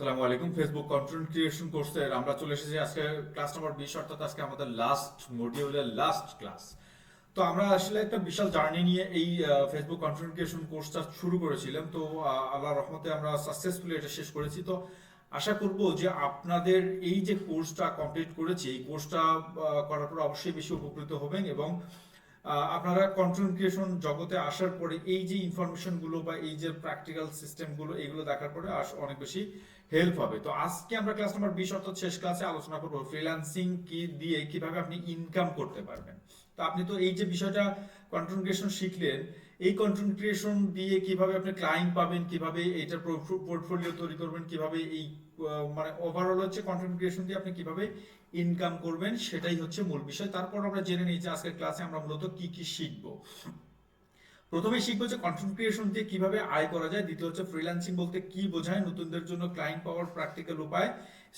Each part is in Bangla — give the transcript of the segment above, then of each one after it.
আসসালামু আলাইকুম। ফেসবুক কন্টেন্ট ক্রিয়েশন কোর্সের আমরা চলে এসেছি আজকে ক্লাস বিশ অর্থাৎ আজকে আমাদের লাস্ট মডিউলের লাস্ট ক্লাস তো আমরা আসলে একটা বিশাল জার্নি নিয়ে এই ফেসবুক কন্টেন্ট ক্রিয়েশন কোর্সটা শুরু করেছিলাম। তো আহ, আল্লাহর রহমতে আমরা সাকসেসফুলি এটা শেষ করেছি। তো আশা করব যে আপনাদের এই যে কোর্সটা কমপ্লিট করেছি এই কোর্সটা করার পর অবশ্যই বেশি উপকৃত হবেন এবং আপনারা কন্টেন্ট ক্রিয়েশন জগতে আসার পরে এই যে ইনফরমেশনগুলো বা এই যে প্র্যাকটিক্যাল সিস্টেমগুলো এগুলো দেখার পরে অনেক বেশি হেল্প হবে। তো আজকে আমরা ক্লাস নাম্বার বিশ অর্থাৎ শেষ ক্লাসে আলোচনা করব ফ্রিল্যান্সিং কি দিয়ে, কীভাবে আপনি ইনকাম করতে পারবেন। তো আপনি তো এই যে বিষয়টা কন্টেন্ট ক্রিয়েশন শিখলেন, এই কন্টেন্ট ক্রিয়েশন দিয়ে কীভাবে আপনি ক্লায়েন্ট পাবেন, কীভাবে এইটার পোর্টফোলিও তৈরি করবেন, কীভাবে এই মানে ওভারঅল হচ্ছে কন্টেন্ট ক্রিয়েশন দিয়ে আপনি কীভাবে ইনকাম করবেন, সেটাই হচ্ছে মূল বিষয়। তারপর আমরা জেনে নিই যে আজকের ক্লাসে আমরা মূলত কি কি শিখব। প্রথমে শিখব যে কন্টেন্ট ক্রিয়েশন দিয়ে কীভাবে আয় করা যায়, দ্বিতীয় হচ্ছে ফ্রিল্যান্সিং বলতে কি বোঝায়, নতুনদের জন্য ক্লায়েন্ট পাওয়ার প্র্যাকটিক্যাল উপায়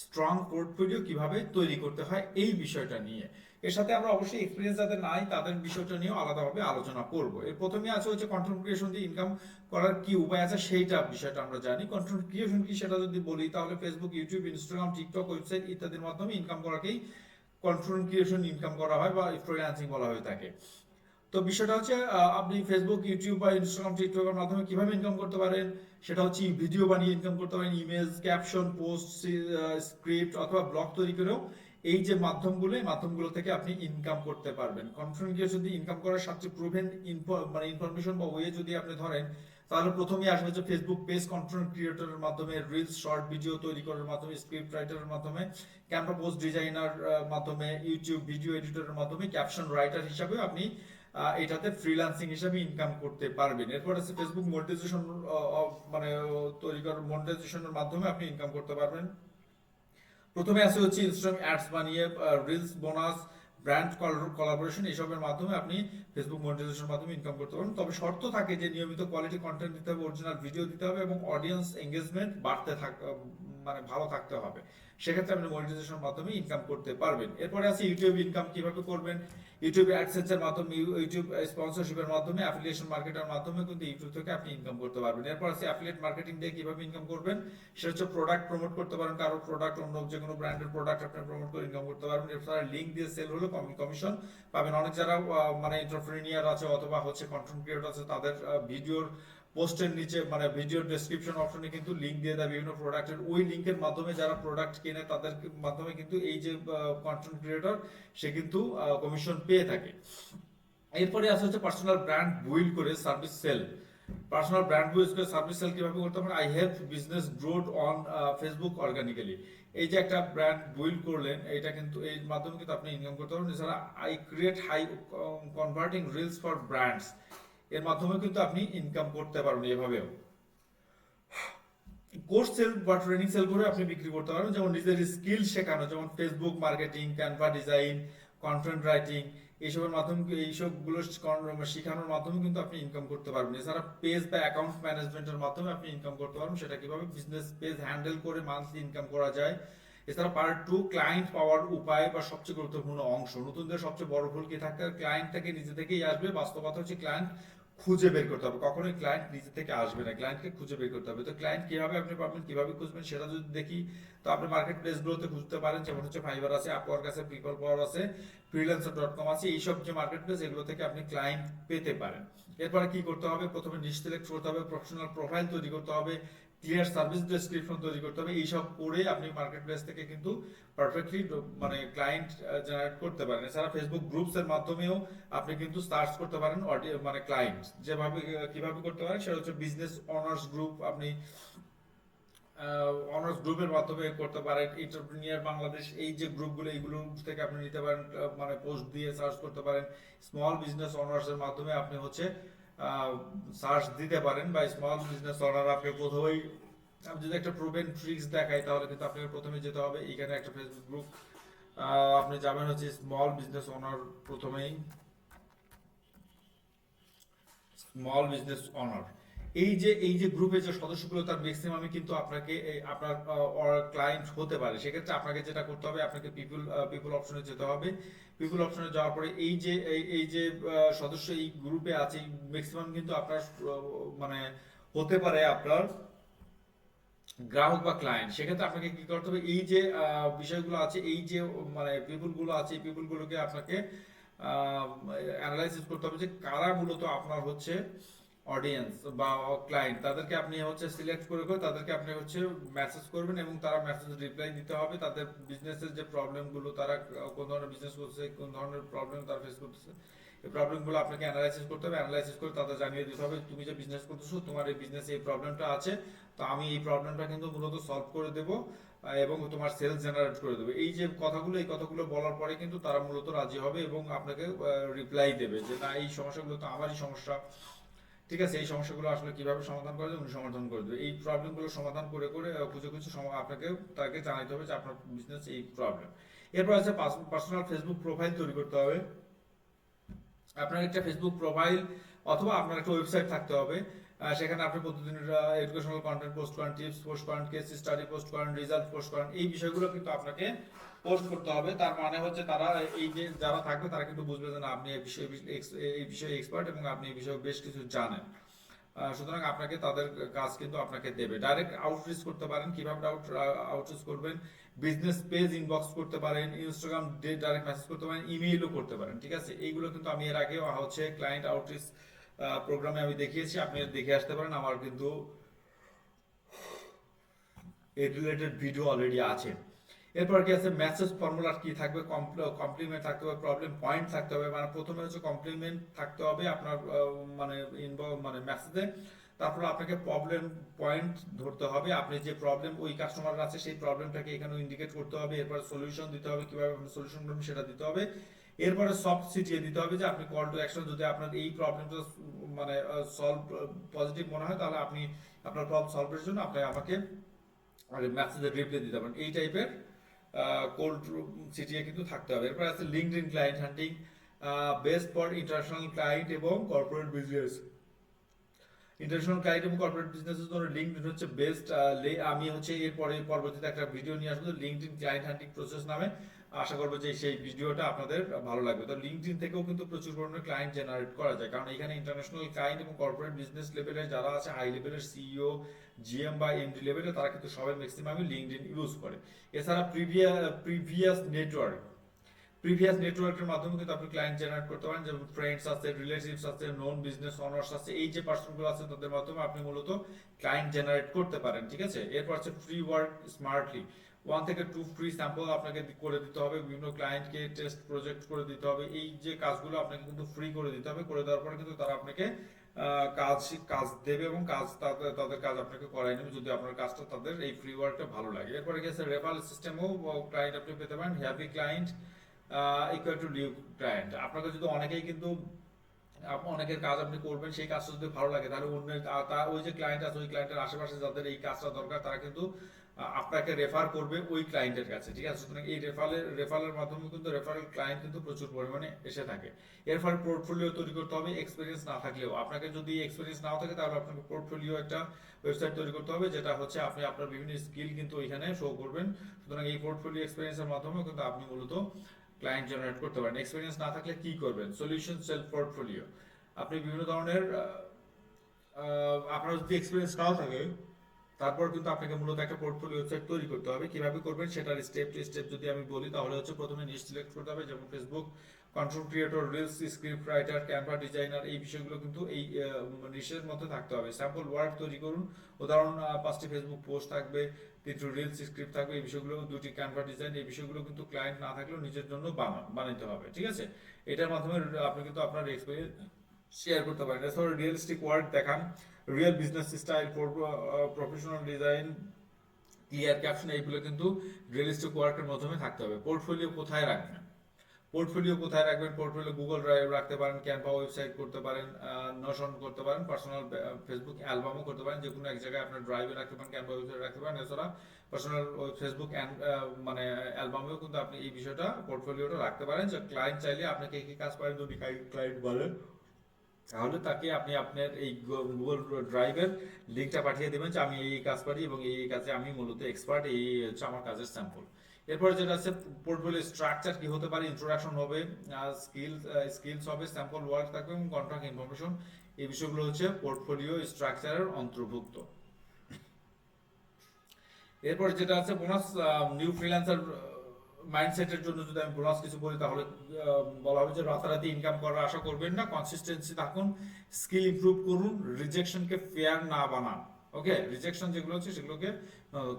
স্ট্রং পোর্টফোলিও কীভাবে তৈরি করতে হয়, এই বিষয়টা নিয়ে। এর সাথে আমরা অবশ্যই এক্সপিরিয়েন্স যাদের নাই, তাদের বিষয়টা নিয়েও আলাদাভাবে আলোচনা করব। এর প্রথমে আছে হচ্ছে কন্টেন্ট ক্রিয়েশন দিয়ে ইনকাম করার কি উপায় আছে, সেইটা বিষয়টা আমরা জানি। কন্টেন্ট ক্রিয়েশন কি সেটা যদি বলি, তাহলে Facebook YouTube Instagram TikTok website ইত্যাদির মাধ্যমে ইনকাম করাকেই কন্টেন্ট ক্রিয়েশন ইনকাম করা হয় বা ফ্রিল্যান্সিং বলা হয়ে থাকে। তো বিষয়টা হচ্ছে আপনি ফেসবুক ইউটিউব বা ইনস্টাগ্রাম টিকটকের মাধ্যমে কীভাবে ইনকাম করতে পারেন? সেটা হচ্ছে ভিডিও বানিয়ে ইনকাম করতে পারেন ইমেজ ক্যাপশন পোস্ট স্ক্রিপ্ট অথবা ব্লগ তৈরি করেও এই যে মাধ্যমগুলো, এই মাধ্যমগুলো থেকে আপনি ইনকাম করতে পারবেন। কন্টেন্ট ক্রিয়েশন যদি ইনকাম করার সবচেয়ে প্রুভেন মানে ইনফরমেশন বা ওয়ে যদি আপনি ধরেন, তাহলে প্রথমেই আসবে হচ্ছে ফেসবুক পেজ কন্টেন্ট ক্রিয়েটরের মাধ্যমে রিলস শর্ট ভিডিও তৈরি করার মাধ্যমে স্ক্রিপ্ট রাইটারের মাধ্যমে ক্যামেরা পোস্ট ডিজাইনার মাধ্যমে ইউটিউব ভিডিও এডিটরের মাধ্যমে ক্যাপশন রাইটার হিসাবে আপনি এটাতে ফ্রিল্যান্সিং হিসাবে ইনকাম করতে পারবেন। এরপর আছে ফেসবুক মনিটাইজেশন মানে তৈরি করার মনিটাইজেশনের মাধ্যমে আপনি ইনকাম করতে পারবেন। প্রথমে আছে হচ্ছে ইনস্টাগ্রাম অ্যাডস বানিয়ে রিলস বোনাস ব্র্যান্ড কোলাবোরেশন এসবের মাধ্যমে আপনি ফেসবুক মনিটাইজেশনের মাধ্যমে ইনকাম করতে পারেন তবে শর্ত থাকে যে নিয়মিত কোয়ালিটি কন্টেন্ট দিতে হবে অরিজিনাল ভিডিও দিতে হবে এবং অডিয়েন্স এঙ্গেজমেন্ট বাড়তে থাক মানে ভালো থাকতে হবে। সেক্ষেত্রে আপনি মাধ্যমে ইনকাম করতে পারবেন। এরপরে আছে ইউটিউব ইনকাম কীভাবে করবেন? ইউটিউব অ্যাডসেন্সের মাধ্যমে ইউটিউব স্পন্সরশিপের মাধ্যমে অ্যাফিলিয়েশন মার্কেটের মাধ্যমে কিন্তু ইউটিউব থেকে আপনি ইনকাম করতে পারবেন। এরপর আছে অ্যাফিলিয়েট মার্কেটিং দিয়ে কীভাবে ইনকাম করবেন? সেটা হচ্ছে প্রোডাক্ট প্রমোট করতে পারেন, কারও প্রোডাক্ট অন্য যে কোনো ব্র্যান্ডের প্রোডাক্ট আপনি প্রমোট করে ইনকাম করতে পারবেন। এছাড়া লিঙ্ক দিয়ে সেল হলে কমিশন পাবেন। অনেক যারা মানে আছে অথবা হচ্ছে কন্টেন্ট ক্রিয়েটর আছে, তাদের ভিডিওর পোস্টের নিচে মানে ভিডিও ডেসক্রিপশন অপশনে কিন্তু লিঙ্ক দিয়ে দেয় বিভিন্ন প্রোডাক্টের ওই লিঙ্কের মাধ্যমে যারা প্রোডাক্ট কেনে, তাদের মাধ্যমে কিন্তু এই যে কন্টেন্ট ক্রিয়েটর সে কিন্তু কমিশন পেয়ে থাকে। এরপরে আছে হচ্ছে পার্সোনাল ব্র্যান্ড বুইল করে service sell personal brand build করে সার্ভিস সেল কীভাবে করতে পারেন AI help business growth on Facebook organically এই যে একটা ব্র্যান্ড বুইল্ড করলেন এটা কিন্তু, এই মাধ্যমে কিন্তু আপনি ইনকাম করতে পারবেন। এছাড়া AI create high converting reels for brands এর মাধ্যমে কিন্তু আপনি ইনকাম করতে পারবেন এভাবেও। কোর্স সেল বা ট্রেনিং সেল করে আপনি বিক্রি করতে পারবেন, যেমন নিজের স্কিল শেখানো, যেমন Facebook marketing Canva design content writing এইসবের মাধ্যমে, এইসবগুলো শেখানোর মাধ্যমে কিন্তু আপনি ইনকাম করতে পারবেন। এছাড়া পেজ বা অ্যাকাউন্ট ম্যানেজমেন্টের মাধ্যমে আপনি ইনকাম করতে পারবেন, সেটা কীভাবে বিজনেস পেজ হ্যান্ডেল করে মান্থলি ইনকাম করা যায়। এছাড়া পার্ট টু ক্লায়েন্ট পাওয়ার উপায় বা সবচেয়ে গুরুত্বপূর্ণ অংশ। নতুনদের সবচেয়ে বড় ভুল কি থাকে? ক্লায়েন্টটাকে নিজে থেকেই আসবে। বাস্তবতা হচ্ছে ক্লায়েন্ট খুঁজে বের করতে হবে। কখনোই ক্লায়েন্ট নিজে থেকে আসবে না। ক্লায়েন্টকে খুঁজে বের করতে হবে। তো ক্লায়েন্ট কীভাবে আপনি পাবেন কীভাবে খুঁজবেন সেটা যদি দেখি, তো আপনি মার্কেট প্লেসগুলোতে খুঁজতে পারেন। যেমন হচ্ছে ফাইবার আছে আপওয়ার্ক আছে পিপল পাওয়ার আছে ফ্রিল্যান্সার ডট কম আছে। এইসব যে মার্কেট প্লেস এগুলো থেকে আপনি ক্লায়েন্ট পেতে পারেন। এরপরে কি করতে হবে? প্রথমে নিজ সিলেক্ট করতে হবে। প্রফেশনাল প্রোফাইল তৈরি করতে হবে। ক্লিয়ার সার্ভিস ডেসক্রিপশন তৈরি করতে হবে। এইসব করে আপনি মার্কেট প্লেস থেকে কিন্তু পারফেক্টলি মানে ক্লায়েন্ট জেনারেট করতে পারেন। এছাড়া ফেসবুক গ্রুপস এর মাধ্যমেও আপনি কিন্তু সার্চ করতে পারেন মানে ক্লায়েন্ট যেভাবে কীভাবে করতে পারেন সেটা হচ্ছে বিজনেস অনার্স গ্রুপ আপনি অনার্স গ্রুপের মাধ্যমে করতে পারেন। এন্টারপ্রিনিয়ার বাংলাদেশ, এই যে গ্রুপগুলো এইগুলো থেকে আপনি নিতে পারেন মানে পোস্ট দিয়ে সার্চ করতে পারেন। স্মল বিজনেস অনার্স এর মাধ্যমে আপনি হচ্ছে সার্চ দিতে পারেন বা স্মল বিজনেস অনার আপনি প্রথমেই, আমি যদি একটা প্রোভেন ট্রিক্স দেখাই, তাহলে কিন্তু আপনাকে প্রথমে যেতে হবে। এখানে একটা ফেসবুক গ্রুপ আপনি যাবেন হচ্ছে স্মল বিজনেস অনার প্রথমেই। স্মল বিজনেস অনার এই যে এই যে গ্রুপে যে সদস্যগুলো, তার ম্যাক্সিমামই কিন্তু আপনাকে আপনার ক্লায়েন্ট হতে পারে। সেক্ষেত্রে আপনাকে যেটা করতে হবে, আপনাকে পিপুল পিপুল অপশনে যেতে হবে। পিপুল অপশনে যাওয়ার পরে এই যে এই যে সদস্য এই গ্রুপে আছে ম্যাক্সিমাম কিন্তু আপনার মানে হতে পারে আপনার গ্রাহক বা ক্লায়েন্ট সেক্ষেত্রে আপনাকে কি করতে হবে, এই যে বিষয়গুলো আছে, এই যে মানে পিপুলগুলো আছে, এই পিপুলগুলোকে আপনাকে অ্যানালাইসিস করতে হবে যে কারা মূলত আপনার হচ্ছে অডিয়েন্স বা ক্লায়েন্ট তাদেরকে আপনি হচ্ছে সিলেক্ট করে করে তাদেরকে আপনি হচ্ছে মেসেজ করবেন এবং তারা মেসেজ রিপ্লাই দিতে হবে। তাদের বিজনেসের যে প্রবলেমগুলো তারা কোন ধরনের বিজনেস করছে, কোন ধরনের প্রবলেম তারা ফেস করতেছে, এই প্রবলেমগুলো আপনাকে অ্যানালাইসিস করতে হবে। অ্যানালাইসিস করে তাদের জানিয়ে দিতে হবে, তুমি যে বিজনেস করতেছো, তোমার এই বিজনেসে এই প্রবলেমটা আছে, তো আমি এই প্রবলেমটা কিন্তু মূলত সলভ করে দেবো এবং তোমার সেলস জেনারেট করে দেবে। এই যে কথাগুলো, এই কথাগুলো বলার পরে কিন্তু তারা মূলত রাজি হবে এবং আপনাকে রিপ্লাই দেবে যে, না, এই সমস্যাগুলো তো আমারই সমস্যা ঠিক আছে, এই সমস্যাগুলো আসলে কীভাবে সমাধান করা যায়, উনি সমাধান করে দেবে। এই প্রবলেমগুলো সমাধান করে করে খুঁজে খুঁজে আপনাকে, তাকে জানাতে হবে যে আপনার বিজনেস এই প্রবলেম এরপর আছে পার্সোনাল ফেসবুক প্রোফাইল তৈরি করতে হবে। আপনার একটা ফেসবুক প্রোফাইল অথবা আপনার একটা ওয়েবসাইট থাকতে হবে। সেখানে আপনি প্রতিদিন এডুকেশনাল কন্টেন্ট পোস্ট করেন টিপস পোস্ট করেন কেস স্টাডি পোস্ট করেন রেজাল্ট পোস্ট করেন, এই বিষয়গুলো কিন্তু আপনাকে পোস্ট করতে হবে। তার মানে হচ্ছে তারা এই যে যারা থাকবে, তারা কিন্তু বুঝবে যে না, আপনি এই বিষয়ে এই বিষয়ে এক্সপার্ট এবং আপনি এই বিষয়ে বেশ কিছু জানেন। সুতরাং আপনাকে তাদের কাজ কিন্তু আপনাকে দেবে। ডাইরেক্ট আউটরিচ করতে পারেন। কীভাবে আউটরিচ করবেন? বিজনেস পেজ ইনবক্স করতে পারেন ইনস্টাগ্রাম ডাইরেক্ট মেসেজ করতে পারেন ইমেইলও করতে পারেন, ঠিক আছে? এইগুলো কিন্তু আমি এর আগেও হচ্ছে ক্লায়েন্ট আউটরিচ প্রোগ্রামে আমি দেখিয়েছি। আপনি দেখে আসতে পারেন। আমার কিন্তু এর রিলেটেড ভিডিও অলরেডি আছে। এরপর কি আছে? ম্যাসেজ ফর্মুলা কি থাকবে? কমপ্লিমেন্ট থাকতে হবে প্রবলেম পয়েন্ট থাকতে হবে মানে প্রথমে হচ্ছে কমপ্লিমেন্ট থাকতে হবে আপনার মানে ইনভলভ মানে ম্যাসেজে তারপর আপনাকে প্রবলেম পয়েন্ট ধরতে হবে। আপনি যে প্রবলেম ওই কাস্টমার আছে, সেই প্রবলেমটাকে এখানে ইন্ডিকেট করতে হবে। এরপর সলিউশন দিতে হবে, কীভাবে আপনি সলিউশন করবেন সেটা দিতে হবে। এরপরে সফট সিটিয়ে দিতে হবে যে আপনি কল টু অ্যাকশন যদি আপনার এই প্রবলেমটা মানে সলভ পজিটিভ মনে হয়, তাহলে আপনি আপনার প্রবলেম সলভের জন্য আপনি আমাকে মানে মেসেজের রিপ্লাই দিতে পারেন। এই টাইপের কোল্ড সিটিয়ে কিন্তু থাকতে হবে। এরপর আছে LinkedIn client hunting best for international client এবং কর্পোরেট বিজনেস ইন্টারন্যাশনাল ক্লায়েন্ট এবং কর্পোরেট বিজনেসের জন্য লিঙ্কড হচ্ছে বেস্ট আমি হচ্ছে এরপরে পরবর্তীতে একটা ভিডিও নিয়ে আসব। LinkedIn client hunting process নামে আশা করব যে সেই ভিডিওটা আপনাদের ভালো লাগবে। তো লিঙ্কড থেকেও কিন্তু প্রচুর পরিমাণে ক্লায়েন্ট জেনারেট করা যায়। কারণ এখানে ইন্টারন্যাশনাল ক্লায়েন্ট এবং কর্পোরেট বিজনেস লেভেলের যারা আছে হাই লেভেলের সিইও জিএম বা এমডি লেভেলে তারা কিন্তু সবাই ম্যাক্সিমামই লিঙ্কড ইউজ করে। এছাড়া প্রিভিয়াস প্রিভিয়াস নেটওয়ার্ক প্রিভিয়াস নেটওয়ার্কের মাধ্যমে কিন্তু আপনি ক্লায়েন্ট জেনারেট করতে পারেন। যেমন ফ্রেন্ডস আছে রিলেটিভস আছে নন বিজনেস অনার্স আছে, এই যে পার্সনগুলো আছে, তাদের মাধ্যমে আপনি মূলত ক্লায়েন্ট জেনারেট করতে পারেন, ঠিক আছে? এরপর আছে ফ্রি ওয়ার্ক স্মার্টলি ওয়ান থেকে টু ফ্রি স্যাম্পল আপনাকে করে দিতে হবে, বিভিন্ন ক্লায়েন্টকে টেস্ট প্রজেক্ট করে দিতে হবে, এই যে কাজগুলো আপনাকে কিন্তু ফ্রি করে দিতে হবে, করে দেওয়ার পরে কিন্তু তারা আপনাকে কাজ কাজ দেবে এবং কাজ তাদের তাদের কাজ আপনাকে করাই নেবে যদি আপনার কাজটা তাদের এই ফ্রি ওয়ার্কটা ভালো লাগে। এরপরে গেছে রেফারেল সিস্টেমও ক্লায়েন্ট আপনি পেতে পারেন happy client equal to new client আপনাকে যদি অনেকেই কিন্তু অনেকের কাজ আপনি করবেন, সেই কাজটা যদি ভালো লাগে, তাহলে তা ওই যে ক্লায়েন্ট আছে, ওই ক্লায়েন্টের আশেপাশে যাদের এই কাজটা দরকার, তারা কিন্তু আপনাকে রেফার করবে ওই ক্লায়েন্টের কাছে, ঠিক আছে? সুতরাং এই রেফারের রেফারের মাধ্যমে কিন্তু রেফারেল ক্লায়েন্ট কিন্তু প্রচুর পরিমাণে এসে থাকে। এর ফলে পোর্টফোলিও তৈরি করতে হবে এক্সপিরিয়েন্স না থাকলেও। আপনাকে যদি এক্সপিরিয়েন্স নাও থাকে, তাহলে আপনাকে পোর্টফোলিও একটা ওয়েবসাইট তৈরি করতে হবে, যেটা হচ্ছে আপনি আপনার বিভিন্ন স্কিল কিন্তু ওইখানে শো করবেন। সুতরাং এই পোর্টফোলিও এক্সপিরিয়েন্সের মাধ্যমে কিন্তু আপনি মূলত ক্লায়েন্ট জেনারেট করতে পারেন। এক্সপিরিয়েন্স না থাকলে কি করবেন? সলিউশন সেলফ পোর্টফোলিও আপনি বিভিন্ন ধরনের আপনার যদি এক্সপিরিয়েন্স নাও থাকে তারপর কিন্তু আপনাকে মূলত একটা পোর্টফোলিও ওয়েবসাইট তৈরি করতে হবে। কীভাবে করবেন সেটার স্টেপ টু স্টেপ যদি আমি বলি, তাহলে হচ্ছে প্রথমে নিশ সিলেক্ট করতে হবে, যেমন Facebook content creator reels script writer Canva designer এই বিষয়গুলো কিন্তু এই নিশের মধ্যে থাকতে হবে। স্যাম্পল ওয়ার্ড তৈরি করুন। উদাহরণ পাঁচটি ফেসবুক পোস্ট থাকবে, তিনটি রিলস স্ক্রিপ্ট থাকবে, এই বিষয়গুলো দুটি ক্যানভা ডিজাইন এই বিষয়গুলো কিন্তু ক্লায়েন্ট না থাকলেও নিজের জন্য বানা, বানাইতে হবে, ঠিক আছে? এটার মাধ্যমে আপনি কিন্তু আপনার এক্সপিরিয়েন্স শেয়ার করতে পারেন। এছাড়া রিয়েলিস্টিক ওয়ার্ক দেখান। Real business style professional design clear caption এইগুলো কিন্তু রিয়েলিস্টিক ওয়ার্কের মাধ্যমে থাকতে হবে। পোর্টফোলিও কোথায় রাখবেন? পোর্টফোলিও কোথায় রাখবেন? পোর্টফোলিও গুগল ড্রাইভ রাখতে পারেন ক্যানভা ওয়েবসাইট করতে পারেন নোশন করতে পারেন পার্সোনাল ফেসবুক অ্যালবামও করতে পারেন যে কোনো এক জায়গায় আপনার ড্রাইভে রাখতে পারেন ক্যানভা ওয়েবসাইট রাখতে পারেন। এছাড়া পার্সোনাল ফেসবুক মানে অ্যালবামেও কিন্তু আপনি এই বিষয়টা পোর্টফোলিওটা রাখতে পারেন। যে ক্লায়েন্ট চাইলে আপনাকে কি কাজ পারেন যদি ক্লায়েন্ট বলেন তাহলে তাকে আপনি আপনার এই গুগল ড্রাইভের লিঙ্কটা পাঠিয়ে দেবেন যে আমি এই কাজ পারি এবং এই কাজে আমি মূলত এক্সপার্ট এই হচ্ছে আমার কাজের স্যাম্পল এরপরে যেটা আছে পোর্টফোলিও স্ট্রাকচার কি হতে পারে ইন্ট্রোডাকশন হবে স্কিল স্কিলস হবে স্যাম্পল ওয়ার্ক থাকবে এবং কন্ট্রাক্ট ইনফরমেশন এই বিষয়গুলো হচ্ছে পোর্টফোলিও স্ট্রাকচারের অন্তর্ভুক্ত। এরপর যেটা আছে বোনাস নিউ ফ্রিল্যান্সার মাইন্ডসেটের জন্য যদি আমি বোনাস কিছু বলি তাহলে বলা হবে যে রাতারাতি ইনকাম করার আশা করবেন না। কনসিস্টেন্সি থাকুন স্কিল ইমপ্রুভ করুন রিজেকশনকে ফেয়ার না বানান। ওকে রিজেকশন যেগুলো আছে সেগুলোকে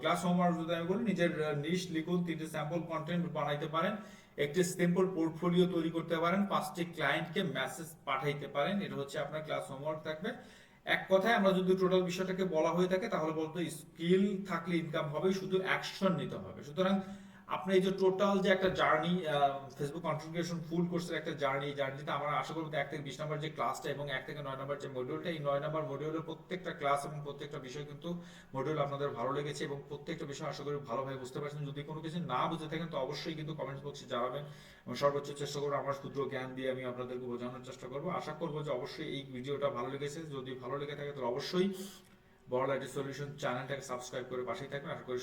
ক্লাস হোমওয়ার্ক যদি আমি বলি, নিজের নিশ লিখুন, তিনটে স্যাম্পল কন্টেন্ট বানাইতে পারেন, একটি সিম্পল পোর্টফোলিও তৈরি করতে পারেন, পাঁচটি ক্লায়েন্টকে মেসেজ পাঠাইতে পারেন, এটা হচ্ছে আপনার ক্লাস হোমওয়ার্ক থাকবে। এক কথায় আমরা যদি টোটাল বিষয়টাকে বলা হয়ে থাকে, তাহলে বলতো স্কিল থাকলে ইনকাম হবে, শুধু অ্যাকশন নিতে হবে। সুতরাং আপনি এই যে টোটাল যে একটা জার্নি ফেসবুক কন্ট্রিবিউশন ফুল কোর্সের একটা জার্নি জার্নিতে আমরা আশা করব এক থেকে বিশ নম্বর যে ক্লাসটা এবং এক থেকে নয় নম্বর যে মডিউলটা এই নয় নম্বর মডিউলের প্রত্যেকটা ক্লাস এবং প্রত্যেকটা বিষয় কিন্তু মডিউল আপনাদের ভালো লেগেছে এবং প্রত্যেকটা বিষয় আশা করি ভালোভাবে বুঝতে পারছেন। যদি কোনো কিছু না বুঝে থাকেন, তো অবশ্যই কিন্তু কমেন্টস বক্সে জানাবেন এবং সর্বোচ্চ চেষ্টা করব আমার ক্ষুদ্র জ্ঞান দিয়ে আমি আপনাদেরকে বোঝানোর চেষ্টা করব। আশা করব যে অবশ্যই এই ভিডিওটা ভালো লেগেছে। যদি ভালো লেগে থাকে, তাহলে অবশ্যই বড় লাইটের সলিউশন চ্যানেলটাকে সাবস্ক্রাইব করে পাশেই থাকবেন। আশা করি